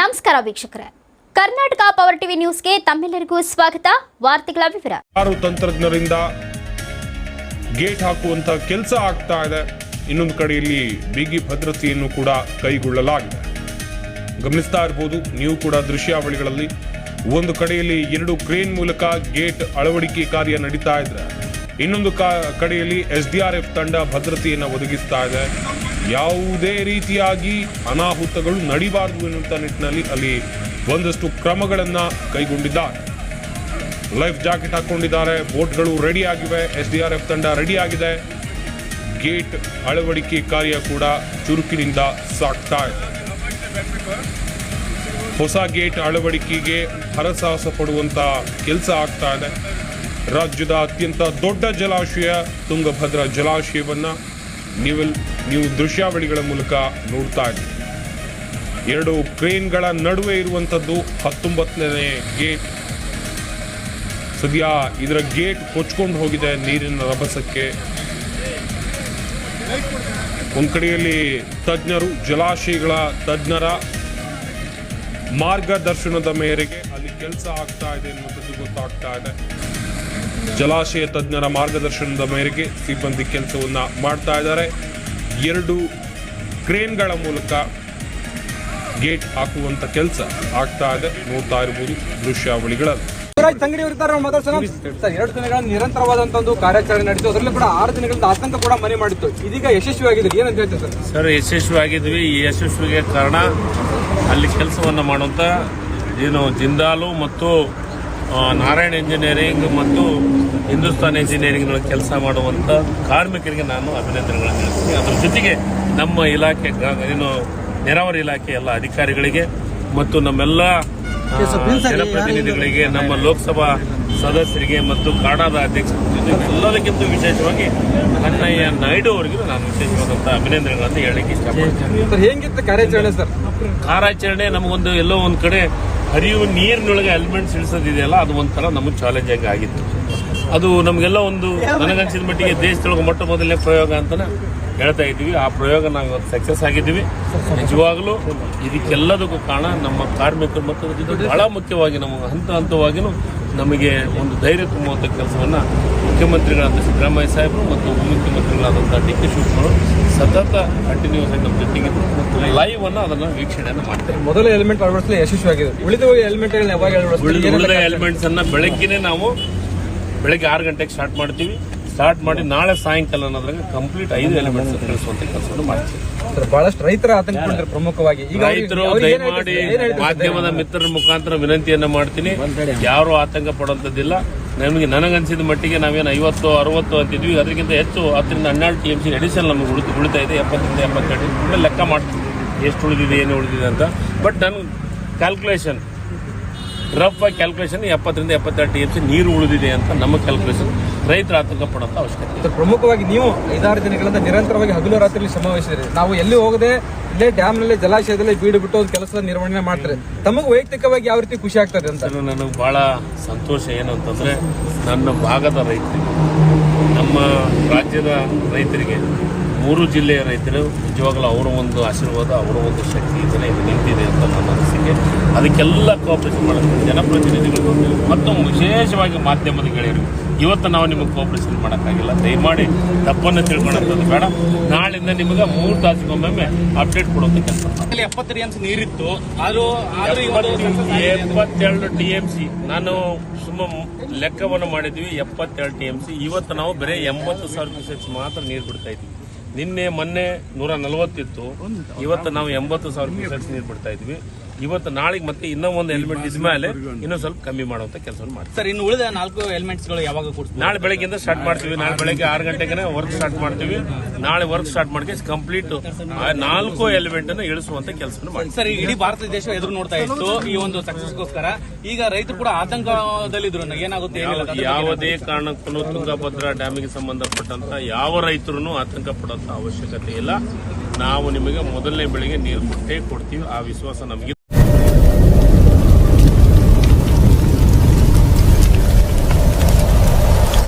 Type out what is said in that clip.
ನಮಸ್ಕಾರ ವೀಕ್ಷಕರೇ. Karnataka power TV ನ್ಯೂಸ್ಗೆ ತಮ್ಮೆಲ್ಲರಿಗೂ ಸ್ವಾಗತ. ವಾರ್ತೆಗಳ ವಿವರ. ಯಾರು ತಂತ್ರಜ್ಞರಿಂದ ಗೇಟ್ ಹಾಕುವಂತ ಕೆಲಸ ಆಗ್ತಾ ಇದೆ. ಇನ್ನೊಂದು ಕಡೆಯಲ್ಲಿ ಬಿಗಿ ಭದ್ರತೆಯನ್ನು ಕೂಡ ಕೈಗೊಳ್ಳಲಾಗಿದೆ. ಗಮನಿಸ್ತಾ ಇರಬಹುದು ನೀವು ಕೂಡ ದೃಶ್ಯಾವಳಿಗಳಲ್ಲಿ ಒಂದು ಕಡೆಯಲ್ಲಿ ಎರಡು ಕ್ರೇನ್ ಮೂಲಕ ಗೇಟ್ ಅಳವಡಿಕೆ ಕಾರ್ಯ ನಡೀತಾ ಇದ್ರೆ, ಇನ್ನೊಂದು ಕಡೆಯಲ್ಲಿ ಎಸ್ ಡಿ ಆರ್ ಎಫ್ ತಂಡ ಭದ್ರತೆಯನ್ನು ಒದಗಿಸ್ತಾ ಇದೆ. ಯಾವುದೇ ರೀತಿಯಾಗಿ ಅನಾಹುತಗಳು ನಡಿಬಾರದು ಎನ್ನುವಂಥ ನಿಟ್ಟಿನಲ್ಲಿ ಅಲ್ಲಿ ಒಂದಷ್ಟು ಕ್ರಮಗಳನ್ನು ಕೈಗೊಂಡಿದ್ದಾರೆ. ಲೈಫ್ ಜಾಕೆಟ್ ಹಾಕ್ಕೊಂಡಿದ್ದಾರೆ ಬೋಟ್ಗಳು ರೆಡಿ ಆಗಿವೆ ಎಸ್ ಡಿ ಆರ್ ಎಫ್ ತಂಡ ರೆಡಿ ಆಗಿದೆ ಗೇಟ್ ಅಳವಡಿಕೆ ಕಾರ್ಯ ಕೂಡ ಚುರುಕಿನಿಂದ ಸಾಗ್ತಾ ಇದೆ. ಹೊಸ ಗೇಟ್ ಅಳವಡಿಕೆಗೆ ಹರಸಾಹಸ ಪಡುವಂಥ ಕೆಲಸ ಆಗ್ತಾ ಇದೆ. ರಾಜ್ಯದ ಅತ್ಯಂತ ದೊಡ್ಡ ಜಲಾಶಯ ತುಂಗಭದ್ರಾ ಜಲಾಶಯವನ್ನ ನೀವು ನೀವು ದೃಶ್ಯಾವಳಿಗಳ ಮೂಲಕ ನೋಡ್ತಾ ಇದ್ದೀವಿ ಎರಡು ಕ್ರೇನ್ಗಳ ನಡುವೆ ಇರುವಂಥದ್ದು ಹತ್ತೊಂಬತ್ತನೇ ಗೇಟ್. ಸದ್ಯ ಇದರ ಗೇಟ್ ಕೊಚ್ಕೊಂಡು ಹೋಗಿದೆ ನೀರಿನ ರಭಸಕ್ಕೆ. ಒಂದ್ ಕಡೆಯಲ್ಲಿ ತಜ್ಞರು, ಜಲಾಶಯಗಳ ತಜ್ಞರ ಮಾರ್ಗದರ್ಶನದ ಮೇರೆಗೆ ಅಲ್ಲಿ ಕೆಲಸ ಆಗ್ತಾ ಇದೆ ಅನ್ನೋದು ಗೊತ್ತಾಗ್ತಾ ಇದೆ. ಜಲಾಶಯ ತಜ್ಞರ ಮಾರ್ಗದರ್ಶನದ ಮೇರೆಗೆ ಸಿಬ್ಬಂದಿ ಕೆಲಸವನ್ನು ಮಾಡ್ತಾ ಇದ್ದಾರೆ. ಎರಡು ಕ್ರೇನ್ಗಳ ಮೂಲಕ ಗೇಟ್ ಹಾಕುವಂತ ಕೆಲಸ ಆಗ್ತಾ ಇದೆ. ನೋಡ್ತಾ ಇರಬಹುದು ದೃಶ್ಯಾವಳಿಗಳಲ್ಲಿ. ತಂಗಡಿ ಇರ್ತಾರೆ ನಾವು ಮಾತಾಡ್ಸೋಣ. ಸರ್ ಎರಡು ದಿನಗಳ ನಿರಂತರವಾದಂತ ಒಂದು ಕಾರ್ಯಾಚರಣೆ ನಡೀತು. ಅದರಲ್ಲೂ ಕೂಡ ಆರು ದಿನಗಳಿಂದ ಆತಂಕ ಕೂಡ ಮನೆ ಮಾಡಿತ್ತು. ಇದೀಗ ಯಶಸ್ವಿಯಾಗಿದೆ ಏನಂತ ಹೇಳ್ತಾರೆ ಸರ್? ಸರ್ ಯಶಸ್ವಿಯಾಗಿದ್ವಿ ಈ ಯಶಸ್ವಿಗೆ ಕಾರಣ ಅಲ್ಲಿ ಕೆಲಸವನ್ನು ಮಾಡುವಂಥ ಏನು ಜಿಂದಾಲು ಮತ್ತು ನಾರಾಯಣ ಇಂಜಿನಿಯರಿಂಗ್ ಮತ್ತು ಹಿಂದೂಸ್ತಾನ್ ಇಂಜಿನಿಯರಿಂಗ್ನೊಳಗೆ ಕೆಲಸ ಮಾಡುವಂಥ ಕಾರ್ಮಿಕರಿಗೆ ನಾನು ಅಭಿನಂದನೆಗಳನ್ನು ತಿಳಿಸ್ತೀನಿ. ಅದರ ಜೊತೆಗೆ ನಮ್ಮ ಇಲಾಖೆ ಏನು ನೆರಾವರಿ ಇಲಾಖೆ ಎಲ್ಲ ಅಧಿಕಾರಿಗಳಿಗೆ ಮತ್ತು ನಮ್ಮೆಲ್ಲ ಜನಪ್ರತಿನಿಧಿಗಳಿಗೆ ನಮ್ಮ ಲೋಕಸಭಾ ಸದಸ್ಯರಿಗೆ ಮತ್ತು ಕಾಡಾದ ಅಧ್ಯಕ್ಷರ ಎಲ್ಲರಿಗಿಂತ ಎಲ್ಲದಕ್ಕಿಂತ ವಿಶೇಷವಾಗಿ ಕನ್ನಯ್ಯ ನಾಯ್ಡು ಅವರಿಗೂ ನಾನು ವಿಶೇಷವಾದಂಥ ಅಭಿನಂದನೆಗಳನ್ನು ಹೇಳಕ್ಕೆ ಇಷ್ಟಪಡ್ತೀನಿ. ಕಾರ್ಯಾಚರಣೆ ಸರ್? ಕಾರ್ಯಾಚರಣೆ ನಮಗೊಂದು ಎಲ್ಲೋ ಒಂದು ಕಡೆ ಹರಿಯುವ ನೀರಿನೊಳಗೆ ಎಲಿಮೆಂಟ್ಸ್ ಇಳಿಸೋದಿದೆಯಲ್ಲ, ಅದು ಒಂಥರ ನಮಗೆ ಚಾಲೆಂಜಿಂಗ್ ಆಗಿ ಆಗಿತ್ತು. ಅದು ನಮಗೆಲ್ಲ ಒಂದು ನನಗನ್ಸಿದ ಮಟ್ಟಿಗೆ ದೇಶದೊಳಗೆ ಮೊಟ್ಟ ಮೊದಲನೇ ಪ್ರಯೋಗ ಅಂತಲೇ ಹೇಳ್ತಾ ಇದ್ದೀವಿ. ಆ ಪ್ರಯೋಗ ನಾವು ಸಕ್ಸಸ್ ಆಗಿದ್ದೀವಿ. ನಿಜವಾಗಲೂ ಇದಕ್ಕೆಲ್ಲದಕ್ಕೂ ಕಾರಣ ನಮ್ಮ ಕಾರ್ಮಿಕರು ಮತ್ತು ಬಹಳ ಮುಖ್ಯವಾಗಿ ನಮಗೆ ಹಂತ ಹಂತವಾಗಿಯೂ ನಮಗೆ ಒಂದು ಧೈರ್ಯ ತುಂಬುವಂಥ ಕೆಲಸವನ್ನು ಮುಖ್ಯಮಂತ್ರಿಗಳಾದ ಸಿದ್ದರಾಮಯ್ಯ ಸಾಹೇಬರು ಮತ್ತು ಉಪಮುಖ್ಯಮಂತ್ರಿಗಳಾದಂಥ ಡಿ ಕೆ ಶಿವಕುಮಾರ್ ಸತತ ಕಂಟಿನ್ಯೂಸ್ ಆಗಿ ನಮ್ಮ ಜೊತೆಗಿದ್ದು ಮತ್ತು ಲೈವ್ ಅನ್ನು ಅದನ್ನು ವೀಕ್ಷಣೆಯನ್ನು ಮಾಡ್ತೇವೆ ಮೊದಲ ಎಲಿಮೆಂಟ್ ಅಳವಡಿಸಲು ಯಶಸ್ವಿಯಾಗಿದೆ. ಉಳಿದ ಎಲಿಮೆಂಟ್ ಯಾವಾಗ? ಉಳಿದ ಎಲಿಮೆಂಟ್ಸನ್ನು ಉಳಿದ ಎಲಿಮೆಂಟ್ಸ್ ಅನ್ನ ಬೆಳಗ್ಗೆನೆ ನಾವು ಬೆಳಗ್ಗೆ ಆರು ಗಂಟೆಗೆ ಸ್ಟಾರ್ಟ್ ಮಾಡ್ತೀವಿ. ಸ್ಟಾರ್ಟ್ ಮಾಡಿ ನಾಳೆ ಸಾಯಂಕಾಲ ಅನ್ನೋದ್ರಾಗ ಕಂಪ್ಲೀಟ್ ಐದು ಎಲಿಮೆಂಟ್ಸ್ ಕಳಿಸುವಂತ ಕೆಲಸವನ್ನು ಮಾಡ್ತೀವಿ. ಬಹಳಷ್ಟು ರೈತರ ಆತಂಕ ಪ್ರಮುಖವಾಗಿ. ರೈತರು ದಯಮಾಡಿ? ಮಾಧ್ಯಮದ ಮಿತ್ರರ ಮುಖಾಂತರ ವಿನಂತಿಯನ್ನ ಮಾಡ್ತೀನಿ. ಯಾರು ಆತಂಕ ಪಡುವಂತದ್ದಿಲ್ಲ ನಮಗೆ ನನಗನ್ಸಿದ ಮಟ್ಟಿಗೆ ನಾವೇನು ಐವತ್ತು ಅರವತ್ತು ಅಂತಿದ್ವಿ. ಅದಕ್ಕಿಂತ ಹೆಚ್ಚು ಹತ್ತರಿಂದ ಹನ್ನೆರಡು ಟಿ ಎಂ ಸಿ ಅಡಿಷನ್ ನಮಗೆ ಉಳಿದು ಉಳಿತಾ ಇದೆ ಎಪ್ಪತ್ತರಿಂದ ಎಪ್ಪತ್ತೆರಡು. ಆಮೇಲೆ ಲೆಕ್ಕ ಮಾಡ್ತೀವಿ. ಎಷ್ಟು ಉಳಿದಿದೆ ಏನು ಉಳಿದಿದೆ ಅಂತ. ಬಟ್ ನನ್ನ ಕ್ಯಾಲ್ಕುಲೇಷನ್ ರಫ್ ಆಗಿ ಕ್ಯಾಲ್ಕುಲೇಷನ್ ಎಪ್ಪತ್ತರಿಂದ ಎಪ್ಪತ್ತೆರಡು ಟಿ ಎಂ ಸಿ ನೀರು ಉಳಿದಿದೆ ಅಂತ ನಮ್ಮ ಕ್ಯಾಲ್ಕುಲೇಷನ್ ರೈತರ ಆತಂಕ ಪಡುವಂಥ ಅವಶ್ಯಕತೆ. ಪ್ರಮುಖವಾಗಿ ನೀವು ಐದಾರು ದಿನಗಳಿಂದ ನಿರಂತರವಾಗಿ ಹಗಲು ರಾತ್ರಿ ಸಮಾವೇಶದಲ್ಲಿ ನಾವು ಎಲ್ಲಿ ಹೋಗದೆ ಇಲ್ಲೇ ಡ್ಯಾಮ್ನಲ್ಲಿ ಜಲಾಶಯದಲ್ಲಿ ಬೀಡು ಬಿಟ್ಟು ಒಂದು ಕೆಲಸದ ನಿರ್ವಹಣೆ ಮಾಡ್ತಾರೆ. ತಮಗೆ ವೈಯಕ್ತಿಕವಾಗಿ ಯಾವ ರೀತಿ ಖುಷಿ ಆಗ್ತದೆ ಅಂತ? ನನಗೆ ಬಹಳ ಸಂತೋಷ ಏನು ಅಂತಂದರೆ ನನ್ನ ಭಾಗದ ರೈತರಿಗೆ ನಮ್ಮ ರಾಜ್ಯದ ರೈತರಿಗೆ ಮೂರು ಜಿಲ್ಲೆಯ ರೈತರು ನಿಜವಾಗಲೂ ಅವರ ಒಂದು ಆಶೀರ್ವಾದ ಅವರ ಒಂದು ಶಕ್ತಿ ಇದನ್ನ ಇದು ನಿಂತಿದೆ ಅಂತ ನನ್ನ ಅನಿಸಿಕೆ. ಅದಕ್ಕೆಲ್ಲ ಕೋಆಪರೇಷನ್ ಮಾಡೋದು ಜನಪ್ರತಿನಿಧಿಗಳು ಮತ್ತು ವಿಶೇಷವಾಗಿ ಮಾಧ್ಯಮದ ಗೆಳೆಯರು ಇವತ್ತು ನಾವು ನಿಮಗೆ ಕೋಆಪರೇಷನ್ ಮಾಡೋಕ್ಕಾಗಿಲ್ಲ. ದಯಮಾಡಿ ತಪ್ಪನ್ನು ತಿಳ್ಕೊಳ್ಳೋಂಥದ್ದು ಬೇಡ. ನಾಳಿಂದ ನಿಮಗೆ ಮೂರು ತಾಸಿಗೊಮ್ಮೆ ಅಪ್ಡೇಟ್ ಕೊಡುವಂಥ ಕೆಲಸ. ಅಲ್ಲಿ ಎಪ್ಪತ್ತು ಟಿ ನೀರಿತ್ತು. ಅದು ಆದ್ರೂ ಎಪ್ಪತ್ತೆರಡು ಟಿ ಎಂ ಸಿ ನಾನು ಸುಮ್ಮ ಲೆಕ್ಕವನ್ನು ಮಾಡಿದ್ವಿ ಎಪ್ಪತ್ತೆರಡು ಟಿ ಎಂ ಸಿ ಇವತ್ತು ನಾವು ಬರೀ ಎಂಬತ್ತು ಸಾವಿರ ಕ್ಯೂಸೆಕ್ಸ್ ಮಾತ್ರ ನೀರು ಬಿಡ್ತಾ ಇದ್ವಿ ನಿನ್ನೆ ಮೊನ್ನೆ ನೂರ ನಲವತ್ತಿತ್ತು. ಇವತ್ತು ನಾವು ಎಂಬತ್ತು ಸಾವಿರ ಕ್ಯೂಸೆಕ್ಸ್ ನೀರು ಬಿಡ್ತಾ ಇದ್ವಿ. ಇವತ್ತು ನಾಳೆಗೆ ಮತ್ತೆ ಇನ್ನೂ ಒಂದು ಎಲಿಮೆಂಟ್ ಇದ್ಮೇಲೆ ಇನ್ನೂ ಸ್ವಲ್ಪ ಕಮ್ಮಿ ಮಾಡುವಂತ ಕೆಲಸ ಮಾಡ್ತೀವಿ. ಸರ್ ಇನ್ನು ಉಳಿದ ನಾಲ್ಕು ಎಲಿಮೆಂಟ್ಸ್ಗಳು ಯಾವಾಗ ಕೊಡ್ತೀವಿ ನಾಳೆ ಬೆಳಗ್ಗೆಯಿಂದ ಸ್ಟಾರ್ಟ್ ಮಾಡ್ತೀವಿ. ನಾಳೆ ಬೆಳಗ್ಗೆ ಆರು ಗಂಟೆಗೆ ವರ್ಕ್ ಸ್ಟಾರ್ಟ್ ಮಾಡ್ತೀವಿ. ನಾಳೆ ವರ್ಕ್ ಸ್ಟಾರ್ಟ್ ಮಾಡಿ ಕಂಪ್ಲೀಟ್ ನಾಲ್ಕು ಎಲಿಮೆಂಟ್ ಅನ್ನು ಇಳಿಸುವಂತ ಕೆಲಸವನ್ನು ಮಾಡ್ತೀವಿ. ಸರ್ ಇಡೀ ಭಾರತ ದೇಶ ಎದುರು ನೋಡ್ತಾ ಇತ್ತು ಈ ಒಂದು ಸಕ್ಸಸ್ಗೋಸ್ಕರ ಈಗ ರೈತರು ಕೂಡ ಆತಂಕದಲ್ಲಿದ್ರು. ಏನಾಗುತ್ತೆ ಏನಿಲ್ಲ. ಯಾವುದೇ ಕಾರಣಕ್ಕೂ ತುಂಗಭದ್ರಾ ಡ್ಯಾಮಿಗೆ ಸಂಬಂಧಪಟ್ಟಂತ ಯಾವ ರೈತರು ಆತಂಕ ಪಡುವಂತ ಅವಶ್ಯಕತೆ ಇಲ್ಲ. ನಾವು ನಿಮಗೆ ಮೊದಲನೇ ಬೆಳಿಗ್ಗೆ ನೀರು ಕೊಟ್ಟೇ ಕೊಡ್ತೀವಿ. ಆ ವಿಶ್ವಾಸ ನಮಗೆ